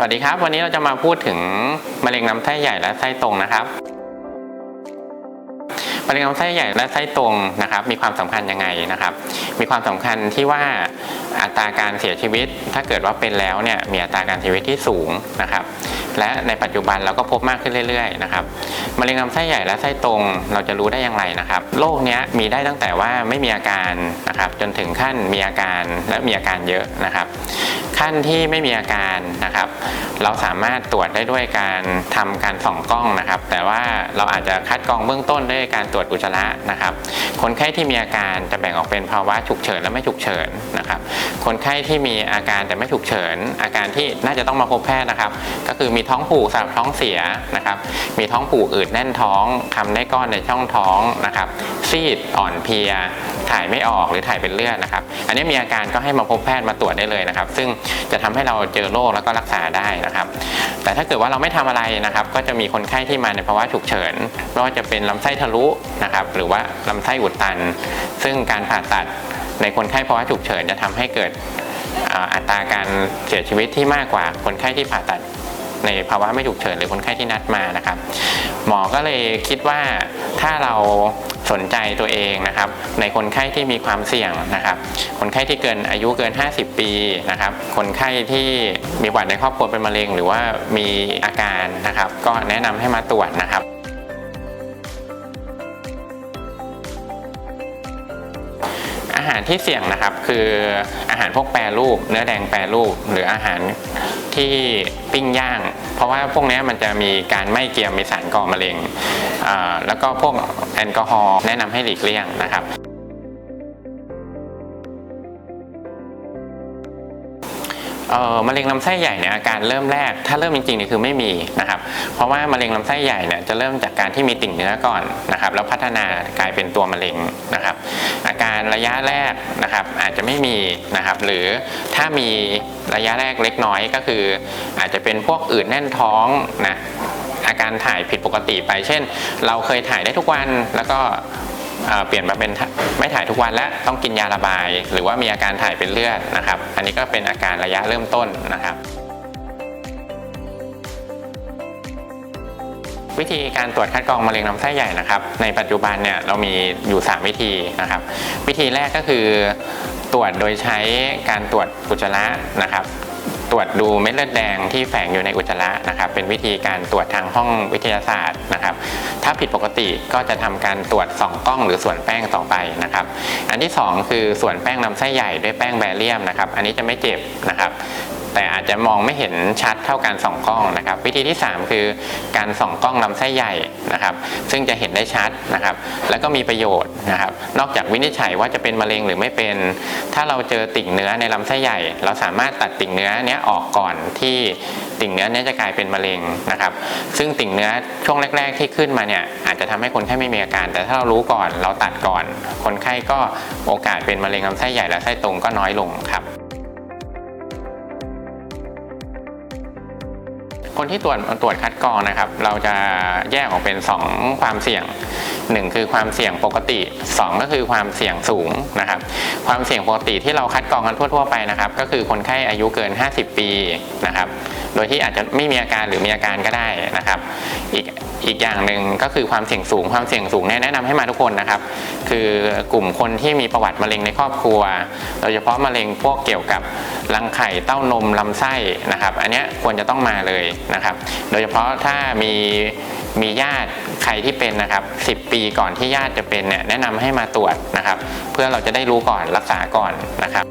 สวัสดีครับ วันนี้เราจะมาพูดถึงมะเร็งลำไส้ใหญ่และไส้ตรงนะครับมะเร็งลำไส้ใหญ่และไส้ตรงนะครับ มีความสำคัญยังไงนะครับ มีความสำคัญที่ว่าอัตราการเสียชีวิต ถ้าเกิดว่าเป็นแล้วเนี่ยมีอัตราการเสียชีวิตที่สูงนะครับ และในปัจจุบันเราก็พบมากขึ้นเรื่อยๆนะครับมะเร็งลำไส้ใหญ่และไส้ตรงเราจะรู้ได้อย่างไรนะครับโรคเนี้ยมีได้ตั้งแต่ว่าไม่มีอาการนะครับ จนถึงขั้นมีอาการและมีอาการเยอะนะครับ ขั้นที่ไม่มีอาการนะครับ เราสามารถตรวจได้ด้วยการทำการส่องกล้องนะครับ แต่ว่าเราอาจจะคัดกรองเบื้องต้นด้วยการตรวจอุจจาระนะครับ คนไข้ที่มีอาการจะแบ่งออกเป็นภาวะฉุกเฉินและไม่ฉุกเฉินนะครับ คนไข้ที่มีอาการแต่ไม่ฉุกเฉิน อาการที่น่าจะต้องมาพบแพทย์นะครับ ก็คือมีท้องผูกสำหรับท้องเสียนะครับ มีท้องผูกอืดแน่นท้องคำได้ก้อนในช่องท้องนะครับซีดอ่อนเพลียถ่ายไม่ออกหรือถ่ายเป็นเลือดนะครับ อันนี้มีอาการก็ให้มาพบแพทย์มาตรวจได้เลยนะครับ ซึ่งจะทำให้เราเจอโรคแล้วก็รักษาได้นะครับ แต่ถ้าเกิดว่าเราไม่ทำอะไรนะครับ ก็จะมีคนไข้ที่มาในภาวะฉุกเฉินไม่ว่าจะเป็นลำไส้ทะลุนะครับ หรือว่าลำไส้อุดตัน ซึ่งการผ่าตัดในคนไข้ภาวะฉุกเฉินจะทำให้เกิดอัตราการเสียชีวิตที่มากกว่าคนไข้ที่ผ่าตัดในภาวะไม่ฉุกเฉินหรือคนไข้ที่นัดมานะครับ หมอก็เลยคิดว่าถ้าเรา สนใจตัวเองนะครับ ในคนไข้ที่มีความเสี่ยงนะครับ คนไข้ที่เกินอายุเกิน 50 ปีนะครับ คนไข้ที่มีประวัติในครอบครัวเป็นมะเร็ง หรือว่ามีอาการนะครับ ก็แนะนำให้มาตรวจนะครับ หารที่เสี่ยงนะครับคืออาหารพวกแปรรูป เนื้อแดงแปรรูป หรืออาหารที่ปิ้งย่าง เพราะว่าพวกนี้มันจะมีการไม่เกียมมีสารก่อมะเร็งแล้วก็พวกแอลกอฮอล์แนะนำให้หลีกเลี่ยงนะครับ มะเร็งลำไส้ใหญ่เนี่ยอาการเริ่มแรก ถ้าเริ่มจริงๆเนี่ยคือไม่มีนะครับเพราะว่ามะเร็งลำไส้ใหญ่เนี่ยจะเริ่มจากการที่มีติ่งเนื้อก่อนนะครับแล้วพัฒนากลายเป็นตัวมะเร็งนะครับ อาการระยะแรกนะครับอาจจะไม่มีนะครับหรือถ้ามีระยะแรกเล็กน้อยก็คือ อาจจะเป็นพวกอืดแน่นท้องนะอาการถ่ายผิดปกติไป เช่น เราเคยถ่ายได้ทุกวันแล้วก็ เปลี่ยนมาเป็นไม่ถ่ายทุกวันและต้องกินยาระบาย หรือว่ามีอาการถ่ายเป็นเลือดนะครับ อันนี้ก็เป็นอาการระยะเริ่มต้นนะครับ วิธีการตรวจคัดกรองมะเร็งลำไส้ใหญ่นะครับ ในปัจจุบันเนี่ยเรามีอยู่ 3 วิธีนะครับ วิธีแรกก็คือตรวจโดยใช้การตรวจอุจจาระนะครับ ตรวจดูเม็ดเลือดแดงที่แฝงอยู่ในอุจจาระนะครับเป็นวิธีการตรวจทางห้องวิทยาศาสตร์นะครับ ถ้าผิดปกติก็จะทำการตรวจส่องกล้องหรือส่วนแป้งต่อไปนะครับ อันที่สองคือส่วนแป้งลำไส้ใหญ่ด้วยแป้งแบเรียมนะครับ อันนี้จะไม่เจ็บนะครับ แต่อาจจะมองไม่เห็นชัดเท่าการส่องกล้องนะครับ วิธีที่ 3 คือการส่องกล้องลำไส้ใหญ่นะครับ ซึ่งจะเห็นได้ชัดนะครับ แล้วก็มีประโยชน์นะครับ นอกจากวินิจฉัยว่าจะเป็นมะเร็งหรือไม่เป็น ถ้าเราเจอติ่งเนื้อในลำไส้ใหญ่ เราสามารถตัดติ่งเนื้อเนี้ยออกก่อนที่ติ่งเนื้อเนี้ยจะกลายเป็นมะเร็งนะครับ ซึ่งติ่งเนื้อช่วงแรก ๆ ที่ขึ้นมาเนี่ยอาจจะทำให้คนไข้ไม่มีอาการ แต่ถ้าเรารู้ก่อนเราตัดก่อน คนไข้ก็โอกาสเป็นมะเร็งลำไส้ใหญ่และไส้ตรงก็น้อยลงครับ คนที่ตรวจตรวจคัดกรองนะครับ เราจะแยกออกเป็น 2 ความเสี่ยง 1 คือความเสี่ยงปกติ 2 ก็คือความเสี่ยงสูงนะครับ ความเสี่ยงปกติที่เราคัดกรองกันทั่ว ๆ ไปนะครับ ก็คือคนไข้อายุเกิน 50 ปีนะครับโดยที่อาจจะไม่มีอาการหรือมีอาการก็ได้นะครับ อีกอีกอย่างหนึ่งก็คือความเสี่ยงสูง ความเสี่ยงสูงแนะนำให้มาทุกคนนะครับ คือกลุ่มคนที่มีประวัติมะเร็งในครอบครัว โดยเฉพาะมะเร็งพวกเกี่ยวกับรังไข่เต้านมลำไส้นะครับ อันนี้ควรจะต้องมาเลยนะครับ โดยเฉพาะถ้ามีมีญาติใครที่เป็นนะครับ 10 ปีก่อนที่ญาติจะเป็นเนี่ยแนะนำให้มาตรวจนะครับ เพื่อเราจะได้รู้ก่อนรักษาก่อนนะครับ